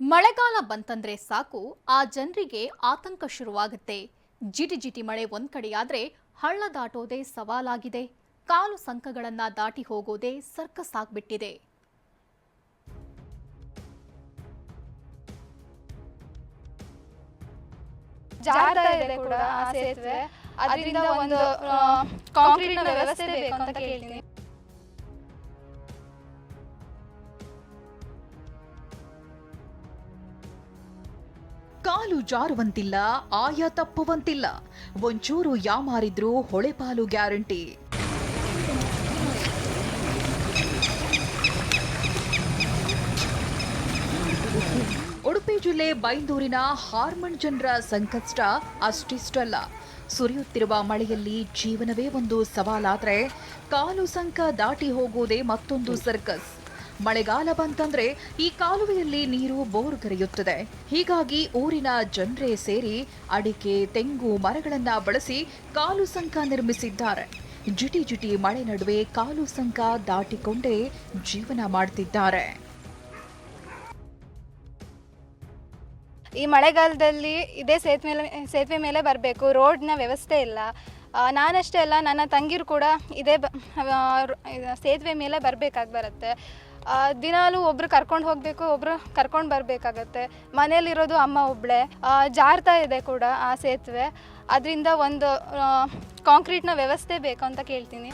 ಮಳೆಗಾಲ ಬಂತಂದ್ರೆ ಸಾಕು, ಆ ಜನರಿಗೆ ಆತಂಕ ಶುರುವಾಗುತ್ತೆ. ಜಿಟಿ ಜಿಟಿ ಮಳೆ ಒಂದ್ ಕಡೆಯಾದ್ರೆ ಹಳ್ಳ ದಾಟೋದೇ ಸವಾಲಾಗಿದೆ. ಕಾಲು ಸಂಕಗಳನ್ನ ದಾಟಿ ಹೋಗೋದೇ ಸರ್ಕಸ್ ಆಗ್ಬಿಟ್ಟಿದೆ. ಅದರಿಂದ ಒಂದು ಕಾಂಕ್ರೀಟ್ ವ್ಯವಸ್ಥೆ ಬೇಕು ಅಂತ ಕೇಳ್ತೀನಿ. ಕಾಲು ಜಾರುವಂತಿಲ್ಲ, ಆಯ ತಪ್ಪುವಂತಿಲ್ಲ. ಒಂಚೂರು ಯಾಮಾರಿದ್ರೂ ಹೊಳೆಪಾಲು ಗ್ಯಾರಂಟಿ. ಉಡುಪಿ ಜಿಲ್ಲೆ ಬೈಂದೂರಿನ ಹಾರ್ಮನ್ ಜನರ ಸಂಕಷ್ಟ ಅಷ್ಟಿಷ್ಟಲ್ಲ. ಸುರಿಯುತ್ತಿರುವ ಮಳೆಯಲ್ಲಿ ಜೀವನವೇ ಒಂದು ಸವಾಲಾದ್ರೆ, ಕಾಲು ಸಂಕ ದಾಟಿ ಹೋಗುವುದೇ ಮತ್ತೊಂದು ಸರ್ಕಸ್. ಮಳೆಗಾಲ ಬಂತಂದ್ರೆ ಈ ಕಾಲುವೆಯಲ್ಲಿ ನೀರು ಬೋರ್ಗರೆಯುತ್ತದೆ ಹೀಗಾಗಿ ಊರಿನ ಜನರೇ ಸೇರಿ ಅಡಿಕೆ, ತೆಂಗು, ಮರಗಳನ್ನ ಬಳಸಿ ಕಾಲು ಸಂಕ ನಿರ್ಮಿಸಿದ್ದಾರೆ. ಜಿಟಿ ಜಿಟಿ ಮಳೆ ನಡುವೆ ಕಾಲು ಸಂಕ ದಾಟಿಕೊಂಡೇ ಜೀವನ ಮಾಡ್ತಿದ್ದಾರೆ. ಈ ಮಳೆಗಾಲದಲ್ಲಿ ಇದೇ ಸೇತುವೆ ಸೇತುವೆ ಮೇಲೆ ಬರಬೇಕು, ರೋಡ್ನ ವ್ಯವಸ್ಥೆ ಇಲ್ಲ. ನಾನಷ್ಟೇ ಅಲ್ಲ, ನನ್ನ ತಂಗಿರು ಕೂಡ ಇದೇ ಬ ಸೇತುವೆ ಮೇಲೆ ಬರಬೇಕಾಗಿ ಬರುತ್ತೆ. ದಿನಾಲೂ ಒಬ್ರು ಕರ್ಕೊಂಡು ಹೋಗಬೇಕು, ಒಬ್ರು ಕರ್ಕೊಂಡು ಬರಬೇಕಾಗತ್ತೆ. ಮನೇಲಿರೋದು ಅಮ್ಮ ಒಬ್ಬಳೆ ಜಾರ್ತಾ ಇದೆ ಕೂಡ ಆ ಸೇತುವೆ. ಅದರಿಂದ ಒಂದು ಕಾಂಕ್ರೀಟ್ನ ವ್ಯವಸ್ಥೆ ಬೇಕು ಅಂತ ಕೇಳ್ತೀನಿ.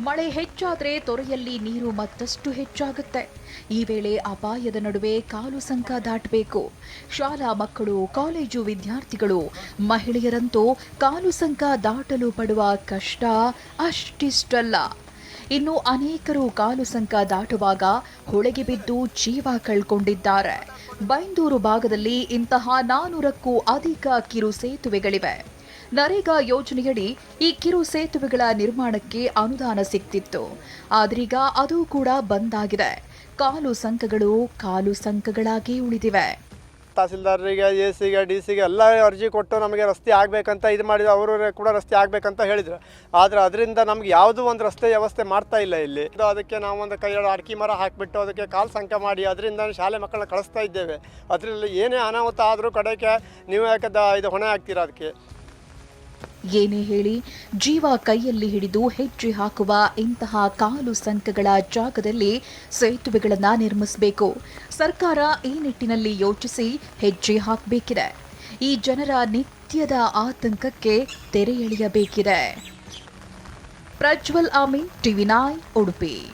ಮಳೆ ಹೆಚ್ಚಾದ್ರೆ ತೊರೆಯಲ್ಲಿ ನೀರು ಮತ್ತಷ್ಟು ಹೆಚ್ಚಾಗುತ್ತೆ. ಈ ವೇಳೆ ಅಪಾಯದ ನಡುವೆ ಕಾಲು ಸಂಕ ದಾಟಬೇಕು. ಶಾಲಾ ಮಕ್ಕಳು, ಕಾಲೇಜು ವಿದ್ಯಾರ್ಥಿಗಳು ಮಹಿಳೆಯರಂತೂ ಕಾಲು ಸಂಕ ದಾಟಲು ಪಡುವ ಕಷ್ಟ ಅಷ್ಟಿಷ್ಟಲ್ಲ. ಇನ್ನು ಅನೇಕರು ಕಾಲು ಸಂಕ ದಾಟುವಾಗ ಹೊಳೆಗೆ ಬಿದ್ದು ಜೀವ ಕಳ್ಕೊಂಡಿದ್ದಾರೆ. ಬೈಂದೂರು ಭಾಗದಲ್ಲಿ ಇಂತಹ ನಾನೂರಕ್ಕೂ ಅಧಿಕ ಕಿರು ಸೇತುವೆಗಳಿವೆ. ನರೇಗಾ ಯೋಜನೆಯಡಿ ಈ ಕಿರು ಸೇತುವೆಗಳ ನಿರ್ಮಾಣಕ್ಕೆ ಅನುದಾನ ಸಿಕ್ತಿತ್ತು. ಆದ್ರೀಗ ಅದು ಕೂಡ ಬಂದ್ ಆಗಿದೆ. ಕಾಲು ಸಂಕಗಳು ಕಾಲು ಸಂಕಗಳಾಗಿ ಉಳಿದಿವೆ. ತಹಸೀಲ್ದಾರರಿಗೆ ಎ ಸಿಗೆ ಡಿ ಸಿಗೆ ಎಲ್ಲ ಅರ್ಜಿ ಕೊಟ್ಟು ನಮಗೆ ರಸ್ತೆ ಆಗಬೇಕಂತ ಇದು ಮಾಡಿದ್ರು. ಅವರು ಕೂಡ ರಸ್ತೆ ಆಗಬೇಕಂತ ಹೇಳಿದರು. ಆದರೆ ಅದರಿಂದ ನಮ್ಗೆ ಯಾವುದೂ ಒಂದು ರಸ್ತೆ ವ್ಯವಸ್ಥೆ ಮಾಡ್ತಾ ಇಲ್ಲ ಇಲ್ಲಿ. ಅದಕ್ಕೆ ನಾವು ಒಂದು ಕೈಯಲ್ಲಿ ಅಡ್ಕೆ ಮರ ಹಾಕಿಬಿಟ್ಟು ಅದಕ್ಕೆ ಕಾಲು ಸಂಕ ಮಾಡಿ ಅದರಿಂದ ಶಾಲೆ ಮಕ್ಕಳನ್ನ ಕಳಿಸ್ತಾ ಇದ್ದೇವೆ. ಅದರಲ್ಲಿ ಏನೇ ಅನಾಹುತ ಆದರೂ ಕಡೆಗೆ ನೀವು ಯಾಕೆ ಇದು ಹೊಣೆ ಆಗ್ತೀರಾ ಅದಕ್ಕೆ? ಏನೇ ಹೇಳಿ, ಜೀವ ಕೈಯಲ್ಲಿ ಹಿಡಿದು ಹೆಜ್ಜೆ ಹಾಕುವ ಇಂತಹ ಕಾಲು ಸಂಕಗಳ ಜಾಗದಲ್ಲಿ ಸೇತುವೆಗಳನ್ನು ನಿರ್ಮಿಸಬೇಕು. ಸರ್ಕಾರ ಈ ನಿಟ್ಟಿನಲ್ಲಿ ಯೋಚಿಸಿ ಹೆಜ್ಜೆ ಹಾಕಬೇಕಿದೆ. ಈ ಜನರ ನಿತ್ಯದ ಆತಂಕಕ್ಕೆ ತೆರೆ ಎಳೆಯಬೇಕಿದೆ. ಪ್ರಜ್ವಲ್ ಆಮಿ ಟಿವಿನಾಯ್ ಉಡುಪಿ.